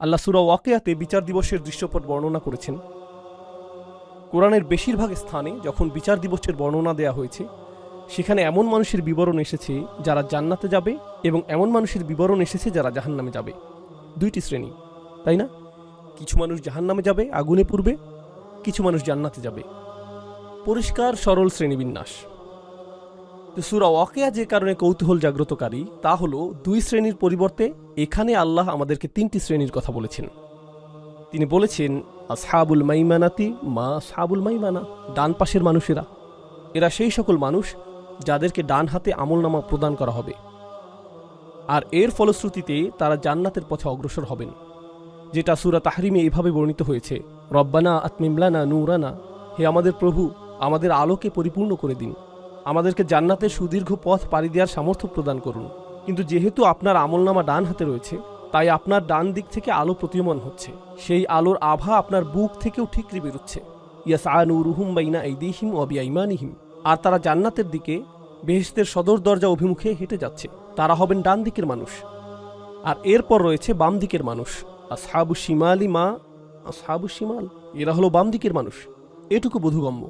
আল্লাহ সুরা ওয়াকেয়াতে বিচার দিবসের দৃশ্যপট বর্ণনা করেছেন। কোরআনের বেশিরভাগ স্থানে যখন বিচার দিবসের বর্ণনা দেয়া হয়েছে, সেখানে এমন মানুষের বিবরণ এসেছে যারা জান্নাতে যাবে এবং এমন মানুষের বিবরণ এসেছে যারা জাহান্নামে যাবে। দুইটি শ্রেণি, তাই না? কিছু মানুষ জাহান্নামে যাবে, আগুনে পূর্বে কিছু মানুষ জান্নাতে যাবে। পরিষ্কার সরল শ্রেণীবিন্যাস। সুরা ওয়াকেয়া যে কারণে কৌতূহল জাগ্রতকারী, তা হলো দুই শ্রেণির পরিবর্তে এখানে আল্লাহ আমাদেরকে তিনটি শ্রেণির কথা বলেছেন। তিনি বলেছেন, আসহাবুল মাইমানাতি মা সাবুল মাইমানা ডান পাশের মানুষেরা। এরা সেই সকল মানুষ যাদেরকে ডান হাতে আমলনামা প্রদান করা হবে। আর এর ফলশ্রুতিতে তারা জান্নাতের পথে অগ্রসর হবেন, যেটা সুরা তাহরিমে এভাবে বর্ণিত হয়েছে, রব্বানা আতমিমলানা নূরানা হে আমাদের প্রভু, আমাদের আলোকে পরিপূর্ণ করে দিন। আমাদেরকে জান্নাতে সুদীর্ঘ পথ পাড়ি দেওয়ার সামর্থ্য প্রদান করুন। কিন্তু যেহেতু আপনার আমলনামা ডান হাতে রয়েছে, তাই আপনার ডান দিক থেকে আলো প্রতীয়মান হচ্ছে। সেই আলোর আভা আপনার বুক থেকেও ঠিকরি বেরোচ্ছে। ইয়াস আনুরুহুম বাইনা এইদিহিম অবিআইমানিহিম আর তারা জান্নাতের দিকে বেহেশতের সদর দরজা অভিমুখে হেঁটে যাচ্ছে। তারা হবেন ডান দিকের মানুষ। আর এরপর রয়েছে বাম দিকের মানুষ। আসহাবু শিমালি মা আসহাবু শিমাল, এরা হলো বাম দিকের মানুষ। এটুকু বোধগম্য।